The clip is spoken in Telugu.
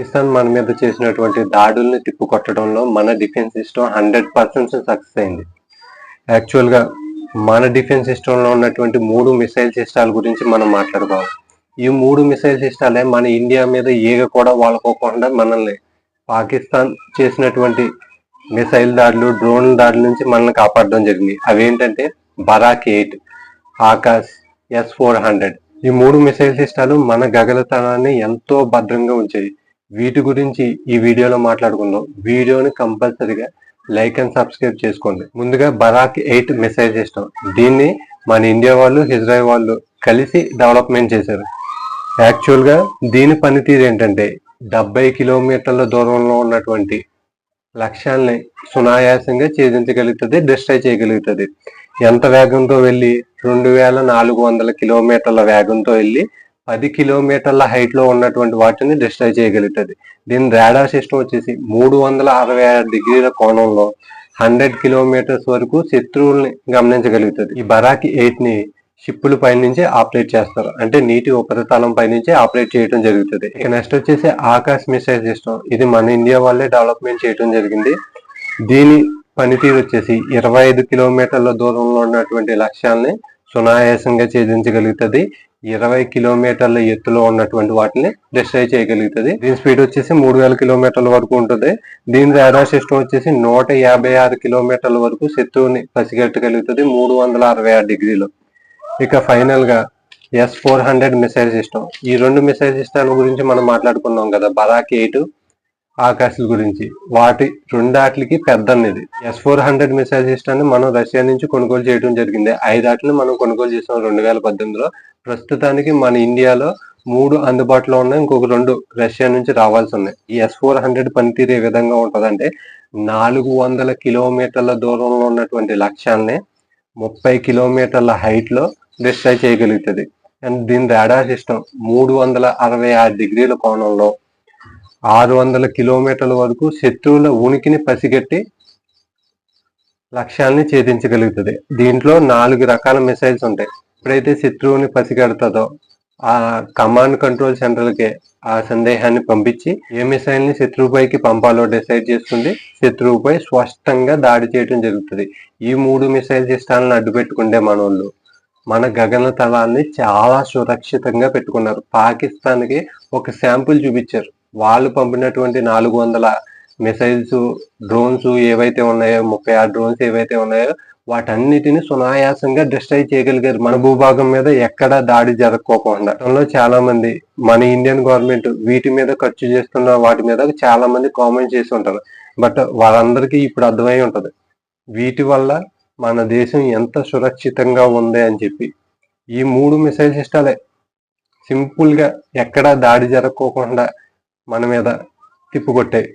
పాకిస్తాన్ మన మీద చేసినటువంటి దాడుల్ని తిప్పుకొట్టడంలో మన defence system hundred percent success అయింది. యాక్చువల్గా మన డిఫెన్స్ సిస్టంలో ఉన్నటువంటి మూడు మిసైల్ సిస్టాల గురించి మనం మాట్లాడుకోవాలి. ఈ మూడు మిసైల్ సిస్టాలే మన ఇండియా మీద ఈగ కూడా వాళ్ళకోకుండా మనల్ని పాకిస్తాన్ చేసినటువంటి మిసైల్ దాడులు డ్రోన్ దాడుల నుంచి మనల్ని కాపాడడం జరిగింది. అవేంటంటే Barak eight Akash S four hundred. ఈ మూడు మిసైల్ సిస్టాలు మన గగనతనాన్ని ఎంతో భద్రంగా ఉంచాయి. వీటి గురించి ఈ వీడియోలో మాట్లాడుకుందాం. వీడియోని కంపల్సరిగా లైక్ అండ్ సబ్స్క్రైబ్ చేసుకోండి. ముందుగా బరాక్ ఎయిట్ మిసైల్ సిస్టమ్ దీన్ని మన ఇండియా వాళ్ళు ఇజ్రాయెల్ వాళ్ళు కలిసి డెవలప్మెంట్ చేశారు. యాక్చువల్గా దీని పనితీరు ఏంటంటే డెబ్బై కిలోమీటర్ల దూరంలో ఉన్నటువంటి లక్ష్యాల్ని సునాయాసంగా ఛేదించగలుగుతుంది డిస్ట్రాయ్ చేయగలుగుతుంది. ఎంత వేగంతో వెళ్ళి రెండు వేల నాలుగు వందల కిలోమీటర్ల వేగంతో వెళ్ళి పది కిలోమీటర్ల హైట్లో ఉన్నటువంటి వాటిని డిస్ట్రాయ్ చేయగలుగుతుంది. దీని రాడార్ సిస్టమ్ వచ్చేసి మూడు వందల అరవై ఆరు డిగ్రీల కోణంలో హండ్రెడ్ కిలోమీటర్స్ వరకు శత్రువుల్ని గమనించగలుగుతుంది. ఈ బరాకి ఎయిట్ని షిప్పుల పైనుంచి ఆపరేట్ చేస్తారు. అంటే నీటి ఉపరితలం పైనుంచి ఆపరేట్ చేయడం జరుగుతుంది. ఇక నెక్స్ట్ వచ్చేసి ఆకాశ్ మిసైల్ సిస్టమ్ ఇది మన ఇండియా వాళ్ళే డెవలప్మెంట్ చేయడం జరిగింది. దీని పనితీరు వచ్చేసి ఇరవై ఐదు కిలోమీటర్ల దూరంలో ఉన్నటువంటి లక్ష్యాల్ని సునాయాసంగా ఛేదించగలుగుతుంది. ఇరవై కిలోమీటర్ల ఎత్తులో ఉన్నటువంటి వాటిని డిస్ట్రాయ్ చేయగలుగుతుంది. దీని స్పీడ్ వచ్చేసి మూడు వేల కిలోమీటర్ల వరకు ఉంటుంది. దీని రాడార్ సిస్టమ్ వచ్చేసి నూట యాభై ఆరు కిలోమీటర్ల వరకు శత్రువుని పసిగట్టగలుగుతుంది మూడు వందల అరవై ఆరు డిగ్రీలు. ఇక ఫైనల్గా S four hundred missile system ఈ రెండు మిసైల్ సిస్టమ్ గురించి మనం మాట్లాడుకున్నాం కదా బరాక్ ఎయిట్ ఆకాశాల గురించి. వాటి రెండాట్లకి పెద్దన్నది S four hundred missile system మనం రష్యా నుంచి కొనుగోలు చేయడం జరిగింది. ఐదాటిని మనం కొనుగోలు చేసాం రెండు వేల పద్దెనిమిదిలో. ప్రస్తుతానికి మన ఇండియాలో మూడు అందుబాటులో ఉన్నాయి. ఇంకొక రెండు రష్యా నుంచి రావాల్సి ఉన్నాయి. ఈ ఎస్ ఫోర్ హండ్రెడ్ పనితీరు ఏ విధంగా ఉంటుందంటే నాలుగు వందల కిలోమీటర్ల దూరంలో ఉన్నటువంటి లక్ష్యాన్ని ముప్పై కిలోమీటర్ల హైట్లో డిస్ట్రాయ్ చేయగలుగుతుంది. అండ్ దీని రాడార్ సిస్టమ్ మూడు వందల అరవై ఆరు డిగ్రీల కోణంలో ఆరు వందల కిలోమీటర్ల వరకు శత్రువుల ఉనికిని పసిగట్టి లక్ష్యాన్ని ఛేదించగలుగుతుంది. దీంట్లో నాలుగు రకాల మిసైల్స్ ఉంటాయి. ఎప్పుడైతే శత్రువుని పసిగడుతుందో ఆ కమాండ్ కంట్రోల్ సెంటర్లకి ఆ సందేహాన్ని పంపించి ఏ మిసైల్ని శత్రువుపైకి పంపాలో డిసైడ్ చేస్తుంది శత్రువుపై స్పష్టంగా దాడి చేయడం జరుగుతుంది. ఈ మూడు మిసైల్ సిస్టాలను అడ్డుపెట్టుకుంటే మనోళ్ళు మన గగన తలాన్ని చాలా సురక్షితంగా పెట్టుకున్నారు. పాకిస్తాన్కి ఒక శాంపుల్ చూపించారు. వాళ్ళు పంపినటువంటి నాలుగు వందల మిసైల్స్ డ్రోన్స్ ఏవైతే ఉన్నాయో ముప్పై ఆరు డ్రోన్స్ ఏవైతే ఉన్నాయో వాటన్నిటిని సునాయాసంగా డిస్ట్రాయ్ చేయగలిగారు. మన భూభాగం మీద ఎక్కడ దాడి జరగకోకుండా. గతంలో చాలా మంది మన ఇండియన్ గవర్నమెంట్ వీటి మీద ఖర్చు చేస్తున్న వాటి మీద చాలా మంది కామెంట్ చేసి ఉంటారు. బట్ వాళ్ళందరికీ ఇప్పుడు అర్థమై ఉంటది. వీటి వల్ల మన దేశం ఎంత సురక్షితంగా ఉంది అని చెప్పి. ఈ మూడు మిసైల్ సిస్టాలే సింపుల్గా ఎక్కడా దాడి జరగకోకుండా మన మీద తిప్పుకొట్టాయి